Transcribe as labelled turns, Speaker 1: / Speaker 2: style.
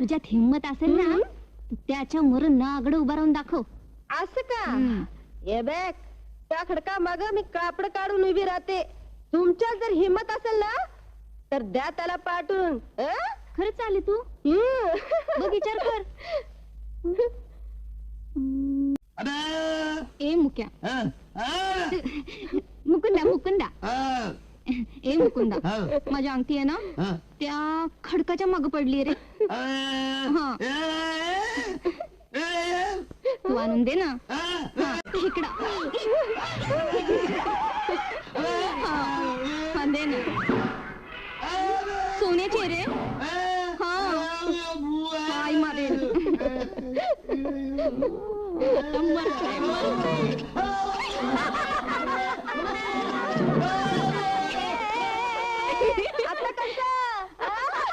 Speaker 1: तुझ्यात हिंमत असेल ना त्याच्या मोर नागड उभा राहून दाखव.
Speaker 2: असं का. ये बॅग त्या खडका माग मी कापड काढून उभी राहते. तुमच्यात जर हिंमत असेल ना तर द्या त्याला पाठवून हं?
Speaker 1: खरंच चाले तू. बघ विचार कर.
Speaker 3: अरे!
Speaker 1: ए मुक्या.
Speaker 3: हा, हा,
Speaker 1: मुकुंदा मुकुंदा.
Speaker 3: हा,
Speaker 1: ए मुकुंदा
Speaker 3: हा,
Speaker 1: माझी अंगठी आहे ना
Speaker 3: हा.
Speaker 1: त्या खडकाच्या माग पडली रे हा.
Speaker 3: ए, ए, ए,
Speaker 1: तू आणून दे ना
Speaker 3: हा,
Speaker 1: हा, इकडं हा, हा, दे ना सोन्याची आहे रे हा मारेल आता मरतोय, मरतोय.